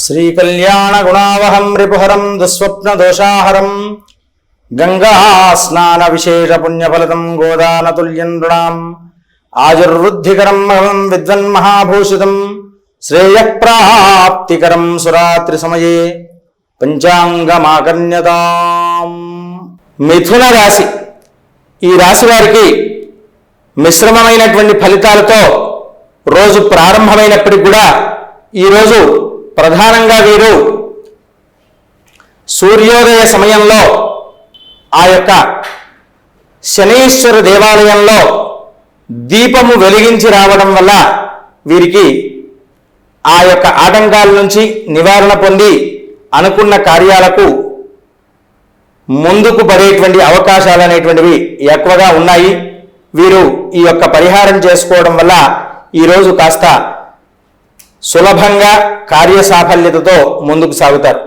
శ్రీకళ్యాణగుణావహం రిపుహరం దుస్వప్నదోషాహరం గంగా స్నాన విశేష పుణ్యఫలదం గోదానతుల్యం నృణాం ఆయుర్వృద్ధికరం మహం విద్వన్మహాభూషితం శ్రేయప్రాప్తికరం సురాత్రి సమయే పంచాంగమాకర్ణ్యతాం మిథున రాశి ఈ రాశి వారికి మిశ్రమమైనటువంటి ఫలితాలతో రోజు ప్రారంభమైనప్పటికి కూడా ఈరోజు ప్రధానంగా వీరు సూర్యోదయ సమయంలో ఆ యొక్క శనీశ్వర దేవాలయంలో దీపము వెలిగించి రావడం వల్ల వీరికి ఆ యొక్క ఆటంకాల నుంచి నివారణ పొంది అనుకున్న కార్యాలకు ముందుకు పడేటువంటి అవకాశాలు అనేటువంటివి ఎక్కువగా ఉన్నాయి. వీరు ఈ యొక్క పరిహారం చేసుకోవడం వల్ల ఈరోజు కాస్త సులభంగా కార్యసాఫల్యతతో ముందుకు సాగుతారు.